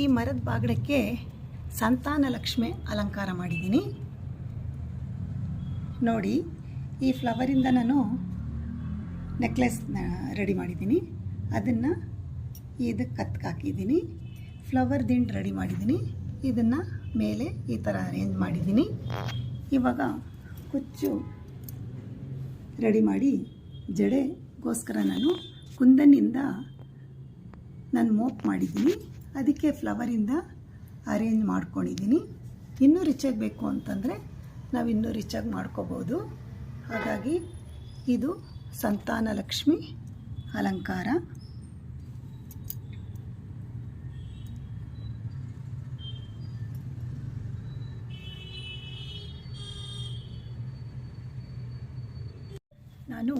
ಈ ಮರದ ಬಾಗಿಡಕ್ಕೆ ಸಂತಾನ ಲಕ್ಷ್ಮಿ ಅಲಂಕಾರ ಮಾಡಿದ್ದೀನಿ. ನೋಡಿ, ಈ ಫ್ಲವರಿಂದ ನಾನು ನೆಕ್ಲೆಸ್ನ ರೆಡಿ ಮಾಡಿದ್ದೀನಿ. ಅದನ್ನು ಇದಕ್ಕೆ ಕತ್ಗೆ ಹಾಕಿದ್ದೀನಿ. ಫ್ಲವರ್ ದಿಂಡು ರೆಡಿ ಮಾಡಿದ್ದೀನಿ. ಇದನ್ನು ಮೇಲೆ ಈ ಥರ ಅರೇಂಜ್ ಮಾಡಿದ್ದೀನಿ. ಇವಾಗ ಕುಚ್ಚು ರೆಡಿ ಮಾಡಿ, ಜಡೆಗೋಸ್ಕರ ನಾನು ಕುಂದನಿಂದ ನಾನು ಮೋಪ್ ಮಾಡಿದ್ದೀನಿ. ಅದಕ್ಕೆ ಫ್ಲವರಿಂದ ಅರೇಂಜ್ ಮಾಡ್ಕೊಂಡಿದ್ದೀನಿ. ಇನ್ನೂ ರಿಚಾಗಿ ಬೇಕು ಅಂತಂದರೆ ನಾವು ಇನ್ನೂ ರಿಚಾಗಿ ಮಾಡ್ಕೋಬೋದು. ಹಾಗಾಗಿ ಇದು ಸಂತಾನಲಕ್ಷ್ಮಿ ಅಲಂಕಾರ. ನಾನು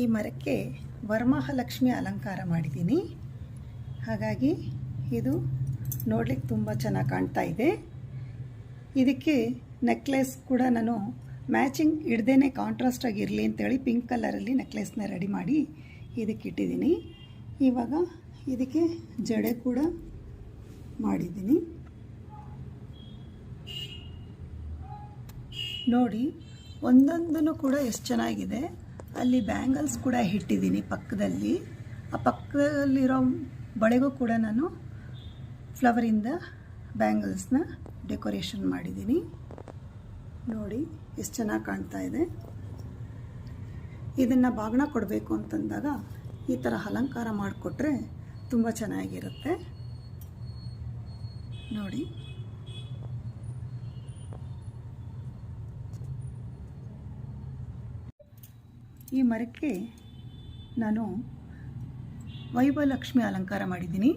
ಈ ಮರಕ್ಕೆ ವರ್ಮಹಾಲಕ್ಷ್ಮಿ ಅಲಂಕಾರ ಮಾಡಿದ್ದೀನಿ. ಹಾಗಾಗಿ ಇದು ನೋಡಲಿಕ್ಕೆ ತುಂಬ ಚೆನ್ನಾಗಿ ಕಾಣ್ತಾ ಇದೆ. ಇದಕ್ಕೆ ನೆಕ್ಲೆಸ್ ಕೂಡ ನಾನು ಮ್ಯಾಚಿಂಗ್ ಹಿಡ್ದೇ ಕಾಂಟ್ರಾಸ್ಟಾಗಿ ಇರಲಿ ಅಂತೇಳಿ ಪಿಂಕ್ ಕಲರಲ್ಲಿ ನೆಕ್ಲೆಸ್ನ ರೆಡಿ ಮಾಡಿ ಇದಕ್ಕೆ ಇಟ್ಟಿದ್ದೀನಿ. ಇವಾಗ ಇದಕ್ಕೆ ಜಡೆ ಕೂಡ ಮಾಡಿದ್ದೀನಿ. ನೋಡಿ ಒಂದೊಂದೂ ಕೂಡ ಎಷ್ಟು ಚೆನ್ನಾಗಿದೆ. ಅಲ್ಲಿ ಬ್ಯಾಂಗಲ್ಸ್ ಕೂಡ ಇಟ್ಟಿದ್ದೀನಿ ಪಕ್ಕದಲ್ಲಿ. ಆ ಪಕ್ಕದಲ್ಲಿರೋ ಬಳೆಗೂ ಕೂಡ ನಾನು ಫ್ಲವರಿಂದ ಬ್ಯಾಂಗಲ್ಸ್ನ ಡೆಕೋರೇಷನ್ ಮಾಡಿದ್ದೀನಿ. ನೋಡಿ, ಎಷ್ಟು ಚೆನ್ನಾಗಿ ಕಾಣ್ತಾ ಇದೆ. ಇದನ್ನು ಬಾಗಣ ಕೊಡಬೇಕು ಅಂತಂದಾಗ ಈ ಥರ ಅಲಂಕಾರ ಮಾಡಿಕೊಟ್ರೆ ತುಂಬ ಚೆನ್ನಾಗಿರುತ್ತೆ. ನೋಡಿ. ಈ ಮರಕ್ಕೆ ನಾನು ವೈಭವಲಕ್ಷ್ಮಿ ಅಲಂಕಾರ ಮಾಡಿದ್ದೀನಿ.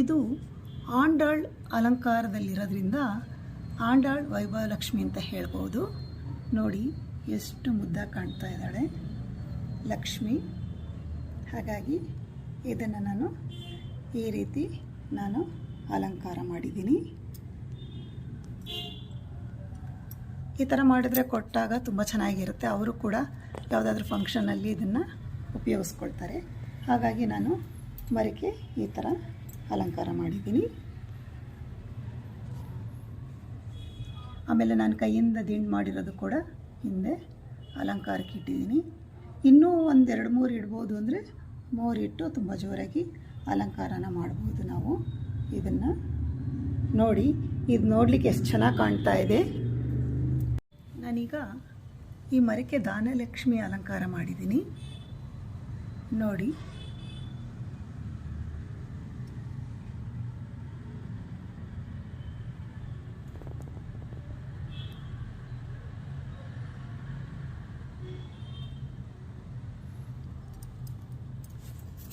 ಇದು ಆಂಡಾಳ್ ಅಲಂಕಾರದಲ್ಲಿರೋದ್ರಿಂದ ಆಂಡಾಳ್ ವೈಭವಲಕ್ಷ್ಮಿ ಅಂತ ಹೇಳ್ಬೋದು. ನೋಡಿ, ಎಷ್ಟು ಮುದ್ದಾಗಿ ಕಾಣ್ತಾ ಇದ್ದಾಳೆ. ಲಕ್ಷ್ಮಿ, ಹಾಗಾಗಿ ಇದನ್ನು ನಾನು ಈ ರೀತಿ ನಾನು ಅಲಂಕಾರ ಮಾಡಿದ್ದೀನಿ. ಈ ಥರ ಮಾಡಿದ್ರೆ ಕೊಟ್ಟಾಗ ತುಂಬ ಚೆನ್ನಾಗಿರುತ್ತೆ. ಅವರು ಕೂಡ ಯಾವುದಾದ್ರೂ ಫಂಕ್ಷನಲ್ಲಿ ಇದನ್ನು ಉಪಯೋಗಿಸ್ಕೊಳ್ತಾರೆ. ಹಾಗಾಗಿ ನಾನು ಮರಕ್ಕೆ ಈ ಥರ ಅಲಂಕಾರ ಮಾಡಿದ್ದೀನಿ. ಆಮೇಲೆ ನಾನು ಕೈಯಿಂದ ದಿಂಡು ಮಾಡಿರೋದು ಕೂಡ ಹಿಂದೆ ಅಲಂಕಾರಕ್ಕೆ ಇಟ್ಟಿದ್ದೀನಿ. ಇನ್ನೂ ಒಂದೆರಡು ಮೂರು ಇಡ್ಬೋದು ಅಂದರೆ ಮೂರು ಇಟ್ಟು ತುಂಬ ಜೋರಾಗಿ ಅಲಂಕಾರನ ಮಾಡ್ಬೋದು ನಾವು. ಇದನ್ನು ನೋಡಿ, ಇದು ನೋಡಲಿಕ್ಕೆ ಎಷ್ಟು ಚೆನ್ನಾಗಿ ಕಾಣ್ತಾ ಇದೆ. ನಾನೀಗ ಈ ಮರಕ್ಕೆ ದಾನಲಕ್ಷ್ಮಿ ಅಲಂಕಾರ ಮಾಡಿದ್ದೀನಿ. ನೋಡಿ.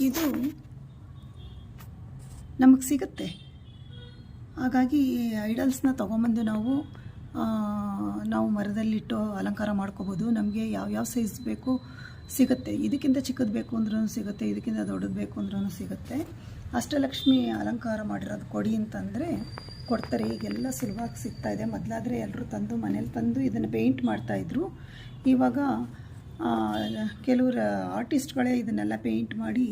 ಇದು ನಮಗೆ ಸಿಗುತ್ತೆ. ಹಾಗಾಗಿ ಐಡಲ್ಸ್ನ ತೊಗೊಂಬಂದು ನಾವು ನಾವು ಮರದಲ್ಲಿಟ್ಟು ಅಲಂಕಾರ ಮಾಡ್ಕೋಬೋದು. ನಮಗೆ ಯಾವ್ಯಾವ ಸೈಜ್ ಬೇಕು ಸಿಗುತ್ತೆ. ಇದಕ್ಕಿಂತ ಚಿಕ್ಕದು ಬೇಕು ಅಂದ್ರೂ ಸಿಗುತ್ತೆ, ಇದಕ್ಕಿಂತ ದೊಡ್ಡದು ಬೇಕು ಅಂದ್ರೂ ಸಿಗುತ್ತೆ. ಅಷ್ಟಲಕ್ಷ್ಮಿ ಅಲಂಕಾರ ಮಾಡಿರೋದು ಕೊಡಿ ಅಂತಂದರೆ ಕೊಡ್ತಾರೆ. ಈಗೆಲ್ಲ ಸುಲಭವಾಗಿ ಇದೆ. ಮೊದಲಾದರೆ ಎಲ್ಲರೂ ತಂದು ಮನೇಲಿ ತಂದು ಇದನ್ನು ಪೇಂಟ್ ಮಾಡ್ತಾಯಿದ್ರು ಇವಾಗ ಕೆಲವರು ಆರ್ಟಿಸ್ಟ್ಗಳೇ ಇದನ್ನೆಲ್ಲ ಪೇಂಟ್ ಮಾಡಿ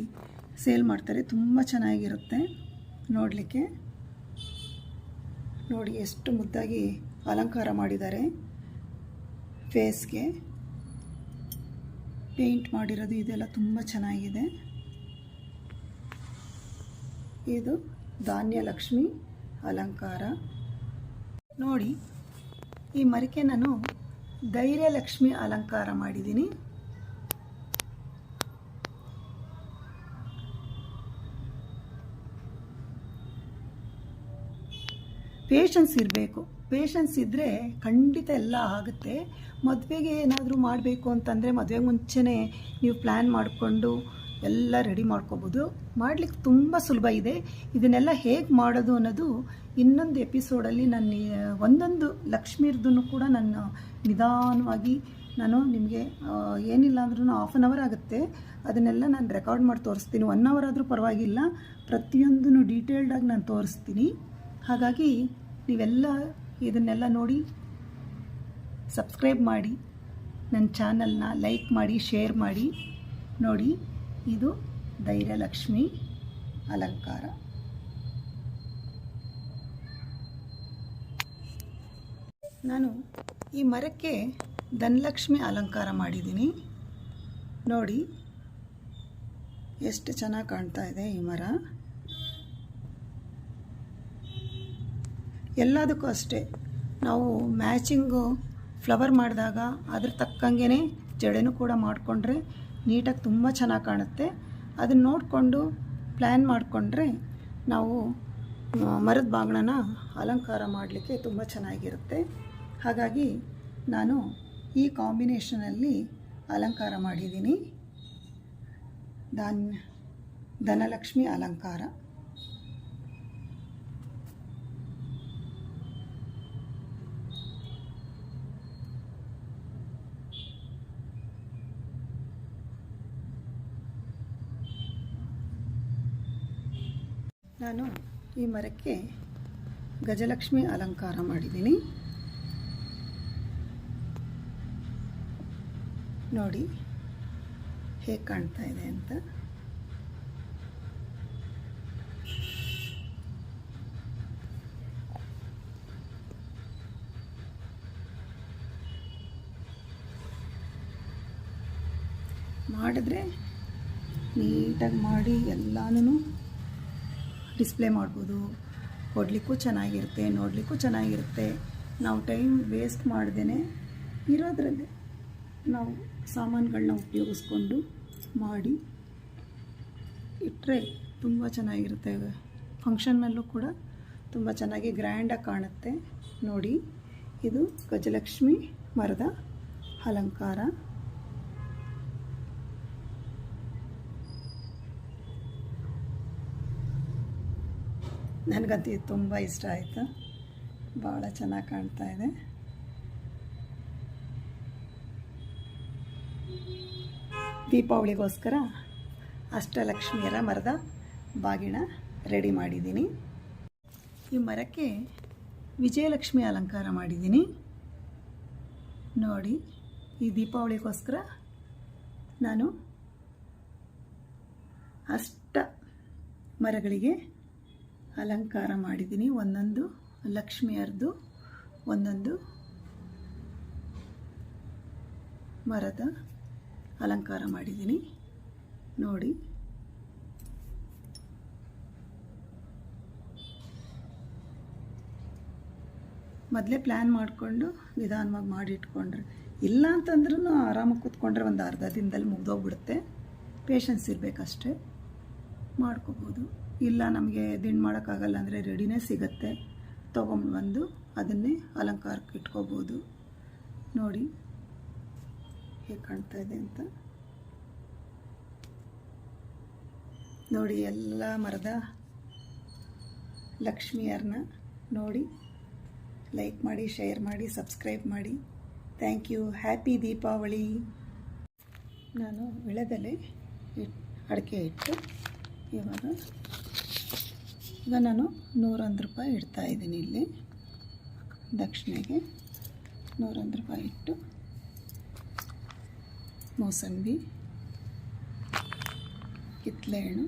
ಸೇಲ್ ಮಾಡ್ತಾರೆ. ತುಂಬ ಚೆನ್ನಾಗಿರುತ್ತೆ. ನೋಡಲಿಕ್ಕೆ. ನೋಡಿ, ಎಷ್ಟು ಮುದ್ದಾಗಿ ಅಲಂಕಾರ ಮಾಡಿದ್ದಾರೆ. ಫೇಸ್ಗೆ. ಪೇಂಟ್ ಮಾಡಿರೋದು ಇದೆಲ್ಲ ತುಂಬ ಚೆನ್ನಾಗಿದೆ. ಇದು ಧಾನ್ಯಲಕ್ಷ್ಮಿ ಅಲಂಕಾರ. ನೋಡಿ, ಈ ಮರಿಕೆ ನಾನು ಧೈರ್ಯಲಕ್ಷ್ಮಿ ಅಲಂಕಾರ ಮಾಡಿದ್ದೀನಿ. ಪೇಷನ್ಸ್ ಇರಬೇಕು. ಪೇಷನ್ಸ್ ಇದ್ದರೆ ಖಂಡಿತ ಎಲ್ಲ ಆಗುತ್ತೆ. ಮದುವೆಗೆ ಏನಾದರೂ ಮಾಡಬೇಕು ಅಂತಂದರೆ ಮದುವೆ ಮುಂಚೆನೇ ನೀವು ಪ್ಲ್ಯಾನ್ ಮಾಡಿಕೊಂಡು ಎಲ್ಲ ರೆಡಿ ಮಾಡ್ಕೋಬೋದು. ಮಾಡಲಿಕ್ಕೆ ತುಂಬ ಸುಲಭ ಇದೆ. ಇದನ್ನೆಲ್ಲ ಹೇಗೆ ಮಾಡೋದು ಅನ್ನೋದು ಇನ್ನೊಂದು ಎಪಿಸೋಡಲ್ಲಿ ನನ್ನ ಒಂದೊಂದು ಲಕ್ಷ್ಮೀರ್ದೂ ಕೂಡ ನಾನು ನಿಧಾನವಾಗಿ ನಾನು ನಿಮಗೆ ಏನಿಲ್ಲ ಅಂದ್ರೂ ಹಾಫ್ ಆನ್ ಅವರ್ ಆಗುತ್ತೆ. ಅದನ್ನೆಲ್ಲ ನಾನು ರೆಕಾರ್ಡ್ ಮಾಡಿ ತೋರಿಸ್ತೀನಿ. ಒನ್ ಅವರ್ ಆದರೂ ಪರವಾಗಿಲ್ಲ. ಪ್ರತಿಯೊಂದನ್ನು ಡೀಟೇಲ್ಡಾಗಿ ನಾನು ತೋರಿಸ್ತೀನಿ. ಹಾಗಾಗಿ ನೀವೆಲ್ಲ ಇದನ್ನೆಲ್ಲ ನೋಡಿ ಸಬ್ಸ್ಕ್ರೈಬ್ ಮಾಡಿ, ನನ್ನ ಚಾನಲ್ನ ಲೈಕ್ ಮಾಡಿ, ಶೇರ್ ಮಾಡಿ. ನೋಡಿ, ಇದು ಧೈರ್ಯಲಕ್ಷ್ಮಿ ಅಲಂಕಾರ. ನಾನು ಈ ಮರಕ್ಕೆ ಧನಲಕ್ಷ್ಮಿ ಅಲಂಕಾರ ಮಾಡಿದ್ದೀನಿ. ನೋಡಿ, ಎಷ್ಟು ಚೆನ್ನಾಗಿ ಕಾಣ್ತಾ ಇದೆ ಈ ಮರ. ಎಲ್ಲದಕ್ಕೂ ಅಷ್ಟೇ. ನಾವು ಮ್ಯಾಚಿಂಗು ಫ್ಲವರ್ ಮಾಡಿದಾಗ ಅದ್ರ ತಕ್ಕಂಗೆ ಜಡೆನೂ ಕೂಡ ಮಾಡಿಕೊಂಡ್ರೆ ನೀಟಾಗಿ ತುಂಬ ಚೆನ್ನಾಗಿ ಕಾಣುತ್ತೆ. ಅದನ್ನು ನೋಡಿಕೊಂಡು ಪ್ಲ್ಯಾನ್ ಮಾಡಿಕೊಂಡ್ರೆ ನಾವು ಮರದ ಬಾಗಿಣನ ಅಲಂಕಾರ ಮಾಡಲಿಕ್ಕೆ ತುಂಬ ಚೆನ್ನಾಗಿರುತ್ತೆ. ಹಾಗಾಗಿ ನಾನು ಈ ಕಾಂಬಿನೇಷನಲ್ಲಿ ಅಲಂಕಾರ ಮಾಡಿದ್ದೀನಿ. ದಾನ್ ಧನಲಕ್ಷ್ಮಿ ಅಲಂಕಾರ. ನಾನು ಈ ಮರಕ್ಕೆ ಗಜಲಕ್ಷ್ಮಿ ಅಲಂಕಾರ ಮಾಡಿದ್ದೀನಿ. ನೋಡಿ, ಹೇಗೆ ಕಾಣ್ತಾ ಇದೆ ಅಂತ. ಮಾಡಿದ್ರೆ ನೀಟಾಗಿ ಮಾಡಿ ಎಲ್ಲನೂ ಡಿಸ್ಪ್ಲೇ ಮಾಡ್ಬೋದು. ಕೊಡಲಿಕ್ಕೂ ಚೆನ್ನಾಗಿರುತ್ತೆ, ನೋಡಲಿಕ್ಕೂ ಚೆನ್ನಾಗಿರುತ್ತೆ. ನಾವು ಟೈಮ್ ವೇಸ್ಟ್ ಮಾಡ್ದೇ ಇರೋದ್ರಲ್ಲೇ ನಾವು ಸಾಮಾನುಗಳನ್ನ ಉಪಯೋಗಿಸ್ಕೊಂಡು ಮಾಡಿ ಇಟ್ಟರೆ ತುಂಬ ಚೆನ್ನಾಗಿರುತ್ತೆ. ಫಂಕ್ಷನ್ನಲ್ಲೂ ಕೂಡ ತುಂಬ ಚೆನ್ನಾಗಿ ಗ್ರ್ಯಾಂಡಾಗಿ ಕಾಣುತ್ತೆ. ನೋಡಿ, ಇದು ಗಜಲಕ್ಷ್ಮಿ ಮರದ ಅಲಂಕಾರ. ನನಗಂತೂ ಇದು ತುಂಬ ಇಷ್ಟ ಆಯಿತು. ಭಾಳ ಚೆನ್ನಾಗಿ ಕಾಣ್ತಾ ಇದೆ. ದೀಪಾವಳಿಗೋಸ್ಕರ ಅಷ್ಟಲಕ್ಷ್ಮಿಯರ ಮರದ ಬಾಗಿಣ ರೆಡಿ ಮಾಡಿದ್ದೀನಿ. ಈ ಮರಕ್ಕೆ ವಿಜಯಲಕ್ಷ್ಮಿ ಅಲಂಕಾರ ಮಾಡಿದ್ದೀನಿ. ನೋಡಿ, ಈ ದೀಪಾವಳಿಗೋಸ್ಕರ ನಾನು ಅಷ್ಟ ಮರಗಳಿಗೆ ಅಲಂಕಾರ ಮಾಡಿದ್ದೀನಿ. ಒಂದೊಂದು ಲಕ್ಷ್ಮಿಯರ್ದು, ಒಂದೊಂದು ಮರದ ಅಲಂಕಾರ ಮಾಡಿದ್ದೀನಿ. ನೋಡಿ. ಮೊದಲೇ ಪ್ಲ್ಯಾನ್ ಮಾಡಿಕೊಂಡು ನಿಧಾನವಾಗಿ ಮಾಡಿಟ್ಕೊಂಡ್ರೆ. ಇಲ್ಲ ಅಂತಂದ್ರೂ ಆರಾಮಾಗಿ ಕೂತ್ಕೊಂಡ್ರೆ ಒಂದು ಅರ್ಧ ದಿನದಲ್ಲಿ ಮುಗ್ದೋಗ್ಬಿಡುತ್ತೆ. ಪೇಷನ್ಸ್ ಇರಬೇಕಷ್ಟೇ. ಮಾಡ್ಕೋಬೋದು. ಇಲ್ಲ ನಮಗೆ ದಿಂಡು ಮಾಡೋಕ್ಕಾಗಲ್ಲ ಅಂದರೆ ರೆಡಿನೇ ಸಿಗುತ್ತೆ. ತೊಗೊಂಬಂದು ಅದನ್ನೇ ಅಲಂಕಾರಕ್ಕೆ ಇಟ್ಕೋಬೋದು. ನೋಡಿ ಹೇಗೆ ಕಾಣ್ತಾ ಇದೆ ಅಂತ. ನೋಡಿ ಎಲ್ಲ ಮರದ ಲಕ್ಷ್ಮಿಯರನ್ನ ನೋಡಿ. ಲೈಕ್ ಮಾಡಿ ಶೇರ್ ಮಾಡಿ ಸಬ್ಸ್ಕ್ರೈಬ್ ಮಾಡಿ. ಥ್ಯಾಂಕ್ ಯು ಹ್ಯಾಪಿ ದೀಪಾವಳಿ ನಾನು ವಿಳೆದಲೆ ಅಡಿಕೆ ಇಟ್ಟು ಇವಾಗ ಈಗ ನಾನು ನೂರೊಂದು ರೂಪಾಯಿ ಇಡ್ತಾ ಇದ್ದೀನಿ ಇಲ್ಲಿ. ದಕ್ಷಿಣೆಗೆ ನೂರೊಂದು ರೂಪಾಯಿ ಇಟ್ಟು ಮೋಸಂಬಿ ಕಿತ್ಳೆಹಣ್ಣು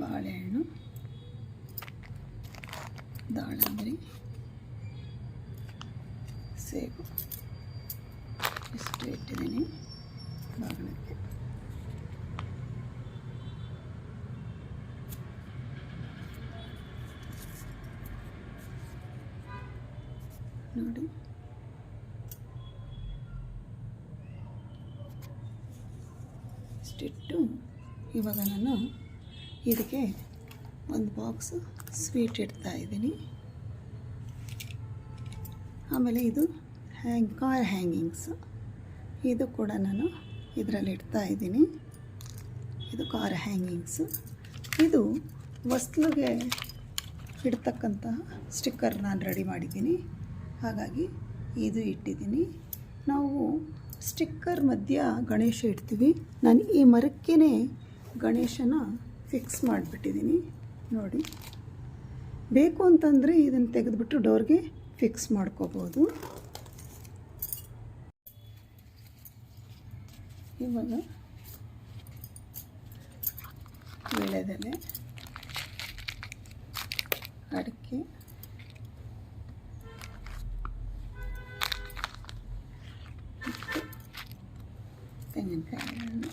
ಬಾಳೆಹಣ್ಣು, ದಾಳಂಬರಿ, ಸೇಬು ಇಷ್ಟು ಇಟ್ಟಿದ್ದೀನಿ ಬಾಗಿಣಕ್ಕೆ ನೋಡಿ. ಇಷ್ಟಿಟ್ಟು ಇವಾಗ ನಾನು ಇದಕ್ಕೆ ಒಂದು ಬಾಕ್ಸು ಸ್ವೀಟ್ ಇಡ್ತಾ ಇದ್ದೀನಿ. ಆಮೇಲೆ ಇದು ಹ್ಯಾಂಗ್ ಕಾರ್ ಹ್ಯಾಂಗಿಂಗ್ಸು. ಇದು ಕೂಡ ನಾನು ಇದರಲ್ಲಿ ಇಡ್ತಾ ಇದ್ದೀನಿ. ಇದು ಕಾರ್ ಹ್ಯಾಂಗಿಂಗ್ಸು. ಇದು ವಸ್ತುಗೆ ಇಡ್ತಕ್ಕಂತಹ ಸ್ಟಿಕ್ಕರ್ ನಾನು ರೆಡಿ ಮಾಡಿದ್ದೀನಿ. ಹಾಗಾಗಿ ಇದು ಇಟ್ಟಿದ್ದೀನಿ. ನಾವು ಸ್ಟಿಕ್ಕರ್ ಮಧ್ಯ ಗಣೇಶ ಇಡ್ತೀವಿ. ನಾನು ಈ ಮರಕ್ಕೇ ಗಣೇಶನ ಫಿಕ್ಸ್ ಮಾಡಿಬಿಟ್ಟಿದ್ದೀನಿ. ನೋಡಿ. ಬೇಕು ಅಂತಂದರೆ ಇದನ್ನು ತೆಗೆದುಬಿಟ್ಟು ಡೋರ್ಗೆ ಫಿಕ್ಸ್ ಮಾಡ್ಕೋಬೋದು. ಇವಾಗ ವೀಳ್ಯದೆಲೆ ಅಡಿಕೆ. ತೆಂಗಿನಕಾಯಿಗಳನ್ನ ನೋಡಿ